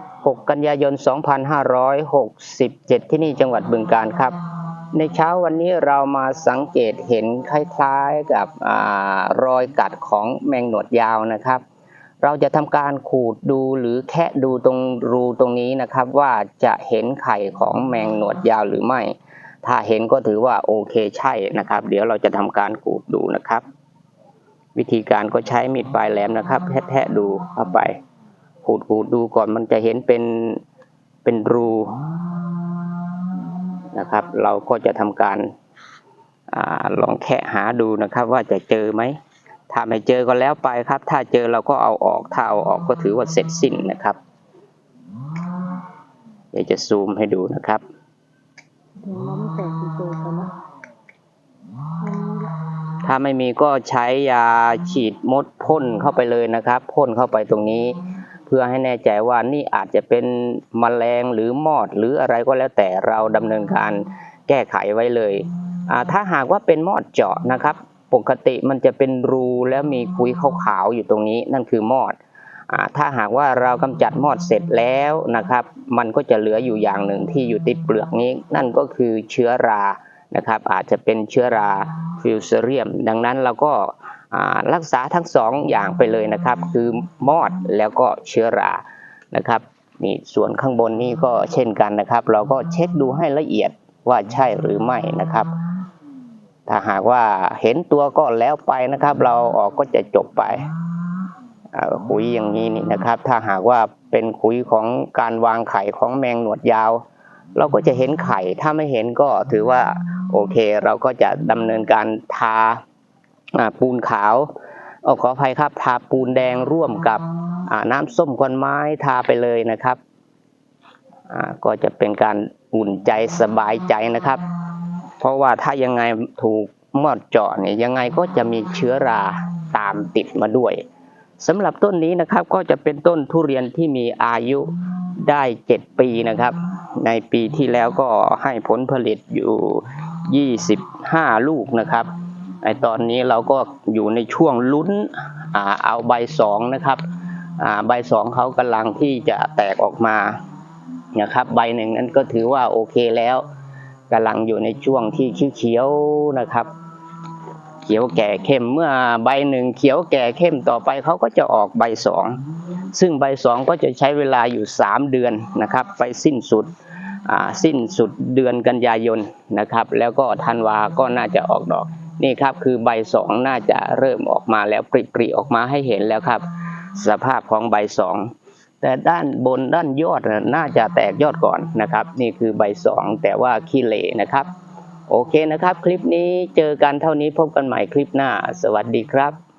6 กันยายน 2567 ที่นี่จังหวัดบึงกาฬครับ ในเช้าวันนี้เรามาสังเกตเห็นคล้ายๆกับอรอยกัดของแมงหนวดยาวนะครับ เราจะทำการขูดดูหรือแคะดูตรงรูตรงนี้นะครับ ว่าจะเห็นไข่ของแมงหนวดยาวหรือไม่ ถ้าเห็นก็ถือว่าโอเคใช่นะครับ เดี๋ยวเราจะทำการขูดดูนะครับ วิธีการก็ใช้มีดปลายแหลมนะครับแทะๆดูเข้าไป ขูดขูดดูก่อนมันจะเห็นเป็นเป็นรูนะครับ เราก็จะทำการอาลองแคะหาดูนะครับ ว่าจะเจอไหมถ้าไม่เจอก็แล้วไปครับ ถ้าเจอเราก็เอาออกถ้าเอาออกก็ถือว่าเสร็จสิ้นนะครับ เดี๋ยวจะซูมให้ดูนะครับเดี๋ยวล้มแตกที่เจอกันนะอันนี้ละถ้าไม่มีก็ใช้ยาฉีดมดพ่นเข้าไปเลยนะครับ พ่นเข้าไปตรงนี้เพื่อให้แน่ใจว่านี่อาจจะเป็นมแมลงหรือมอดหรืออะไรก็แล้วแต่เราดำเนินการแก้ไขไว้เลยอ่าถ้าหากว่าเป็นมอดเจาะนะครับ ปกติมันจะเป็นรูแล้วมีคุยขาวๆอยู่ตรงนี้นั่นคือมอดอาถ้าหากว่าเรากำจัดมอดเสร็จแล้วนะครับ มันก็จะเหลืออยู่อย่างหนึ่งที่อยู่ติดเปลือกนี้ นั่นก็คือเชื้อรานะครับ อาจจะเป็นเชื้อรา ฟิวเซเรียม ดังนั้นเราก็อ่ารักษาทั้งสองอย่างไปเลยนะครับ คือมอดแล้วก็เชื้อรานะครับนี่ส่วนข้างบนนี่ก็เช่นกันนะครับ เราก็เช็คดูให้ละเอียดว่าใช่หรือไม่นะครับ ถ้าหากว่าเห็นตัวก็แล้วไปนะครับ เราออกก็จะจบไปอ่าขุยอย่างนี้นี่นะครับ ถ้าหากว่าเป็นขุยของการวางไข่ของแมงหนวดยาว เราก็จะเห็นไข่ถ้าไม่เห็นก็ถือว่า โอเค เราก็จะดำเนินการทาอ่าปูนขาวเออขออภัยครับ ทาปูนแดงร่วมกับอ่าน้ำส้มควันไม้ทาไปเลยนะครับอ่าก็จะเป็นการอุ่นใจสบายใจนะครับ เพราะว่าถ้ายังไงถูกมอดเจาะเนี่ยยังไงก็จะมีเชื้อราตามติดมาด้วยสำหรับต้นนี้นะครับก็จะเป็นต้นทุเรียนที่มีอายุได้ 7 ปีนะครับ ในปีที่แล้วก็ให้ผลผลิตอยู่ 25 ลูกนะครับไอตอนนี้เราก็อยู่ในช่วงลุ้นอ่าเอาใบสองนะครับอ่าใบสองเขากำลังที่จะแตกออกมานะครับใบหนึ่งนั้นก็ถือว่าโอเคแล้วกำลังอยู่ในช่วงที่เขียวๆนะครับ เขียวแก่เข้มเมื่อใบหนึ่งเขียวแก่เข้มต่อไปเขาก็จะออกใบสองซึ่งใบสองก็จะใช้เวลาอยู่ 3 เดือนนะครับ ไปสิ้นสุด สิ้นสุดเดือนกันยายนนะครับ แล้วก็ธันวาก็น่าจะออกดอกนี่ครับคือใบสองน่าจะเริ่มออกมาแล้วปริปริออกมาให้เห็นแล้วครับ สภาพของใบสองแต่ด้านบนด้านยอดน่าจะแตกยอดก่อนนะครับ นี่คือใบสองแต่ว่าขี้เหร่นะครับ โอเคนะครับ คลิปนี้เจอกันเท่านี้พบกันใหม่คลิปหน้า สวัสดีครับ